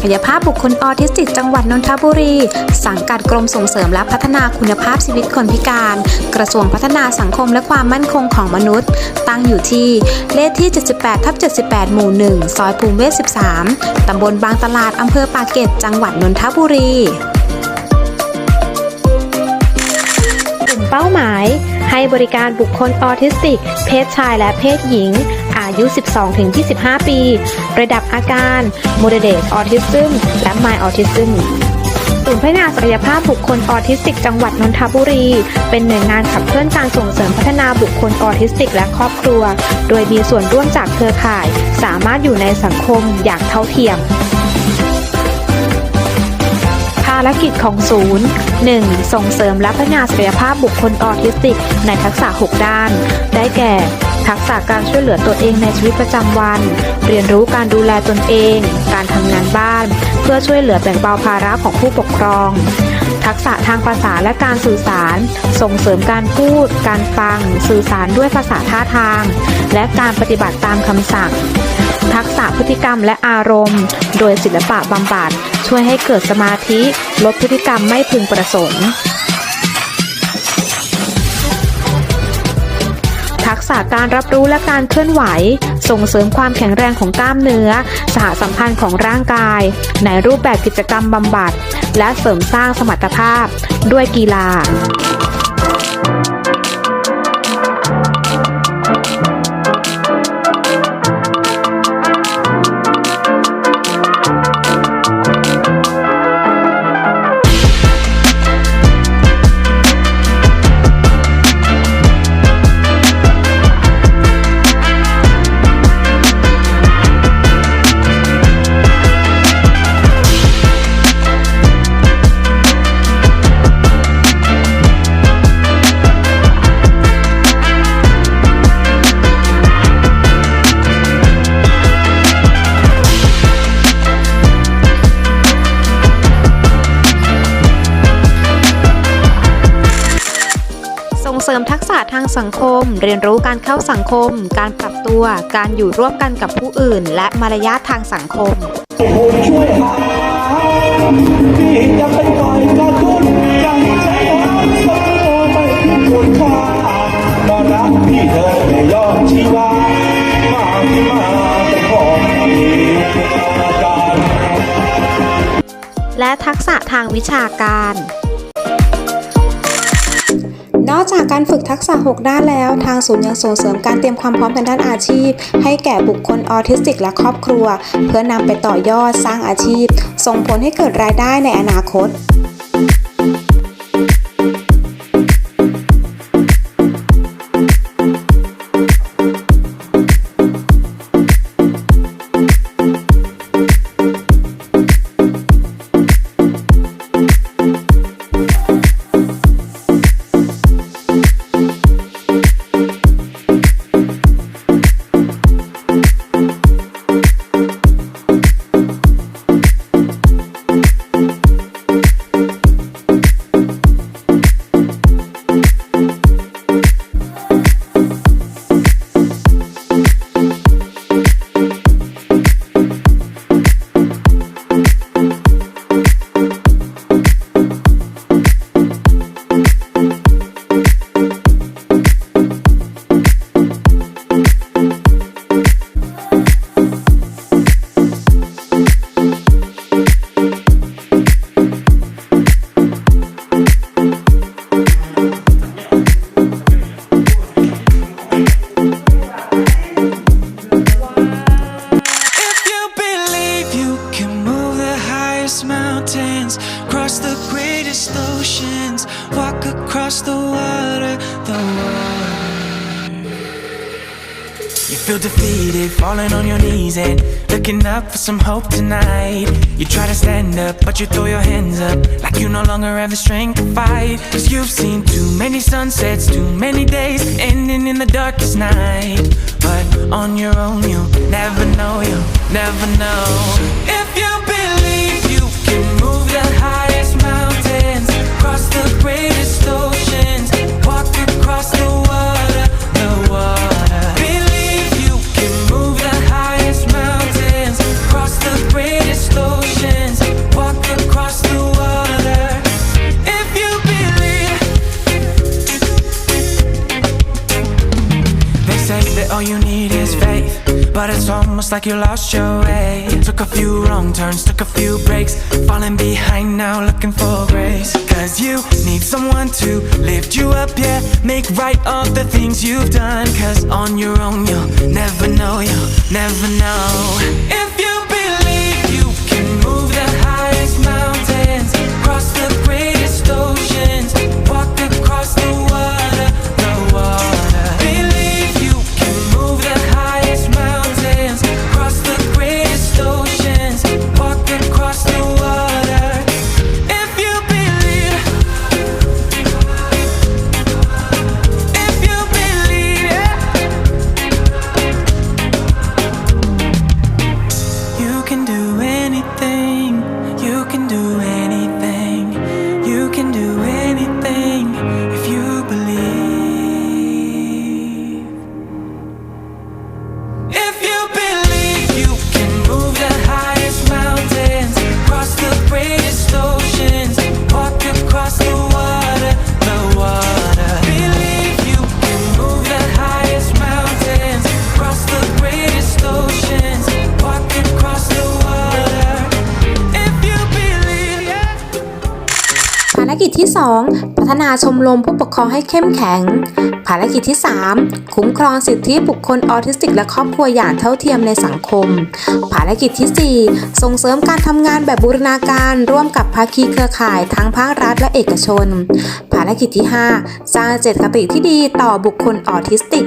ศักยภาพบุคคลออทิสติกจังหวัดนนทบุรี สังกัดกรมส่งเสริมและพัฒนาคุณภาพชีวิตคนพิการ กระทรวงพัฒนาสังคมและความมั่นคงของมนุษย์ ตั้งอยู่ที่เลขที่ 78ทับ78 หมู่ 1 ซอยภูมิเวศ13 ตำบลบางตลาด อำเภอปากเกร็ดจังหวัดนนทบุรีกลุ่มเป้าหมาย ให้บริการบุคคลออทิสติก เพศชายและเพศหญิง อายุ 12-25 ปี ระดับอาการ Moderate Autism และ Mild Autism ศูนย์พัฒนาศักยภาพบุคคลออทิสติก จังหวัดนนทบุรี เป็นหน่วยงานขับเคลื่อนการส่งเสริมพัฒนาบุคคลออทิสติก และครอบครัว โดยมีส่วนร่วมจากเครือข่าย สามารถอยู่ในสังคมอย่างเท่าเทียมารกิจของศูนย์ 1. ส่งเสริมและพัฒนาศักยภาพบุคคลออทิสติก ในทักษะ 6 ด้าน ได้แก่ ทักษะการช่วยเหลือตัวเองในชีวิตประจำวัน เรียนรู้การดูแลตนเอง การทำงานบ้าน เพื่อช่วยเหลือแบ่งเบาภาระของผู้ปกครอง ทักษะทางภาษาและการสื่อสาร ส่งเสริมการพูด การฟัง สื่อสารด้วยภาษาท่าทาง และการปฏิบัติตามคำสั่ง ทักษะพฤติกรรมและอารมณ์ โดยศิลปะบำบัดช่วยให้เกิดสมาธิลดพฤติกรรมไม่พึงประสงค์ ทักษะการรับรู้และการเคลื่อนไหว ส่งเสริมความแข็งแรงของกล้ามเนื้อ สหสัมพันธ์ของร่างกาย ในรูปแบบกิจกรรมบำบัด และเสริมสร้างสมรรถภาพด้วยกีฬา มทักษะทางสังคม เรียนรู้การเข้าสังคม การปรับตัว การอยู่ร่วมกันกับผู้อื่น และมารยาททางสังคมช่วยหาที่จะเป็นคอยกระตุ้นยังใจหาสักตัวไม่มีคุณค่ามารักที่เธอไม่ยอมชีวามาที่มาเป็นของมีการและทักษะทางวิชาการ กากการฝึกทักษะ 6 ด้านแล้ว ทางศูนย์ยังส่งเสริมการเตรียมความพร้อมทางด้านอาชีพ ให้แก่บุคคลออทิสติกและครอบครัว เพื่อนำไปต่อยอดสร้างอาชีพ ส่งผลให้เกิดรายได้ในอนาคต You feel defeated, falling on your knees and looking up for some hope tonight. You try to stand up, but you throw your hands up like you no longer have the strength to fight. Cause you've seen too many sunsets, too many days ending in the darkest night. But on your own, you'll never know, you'll never know. If you believe almost like you lost your way. Took a few wrong turns, took a few breaks, falling behind now, looking for grace. Cause you need someone to lift you up, yeah. Make right all the things you've done. Cause on your own, you'll never know, you'll never know. ที่ 2 พัฒนาชมรมผู้ปกครองให้เข้มแข็ง ภารกิจที่ 3 คุ้มครองสิทธิบุคคลออทิสติก และครอบครัวอย่างเท่าเทียมในสังคม ภารกิจที่ 4 ส่งเสริมการทำงานแบบบูรณาการร่วมกับภาคีเครือข่ายทั้งภาครัฐและเอกชน ภารกิจที่ 5 สร้างเจตคติที่ดีต่อบุคคลออทิสติก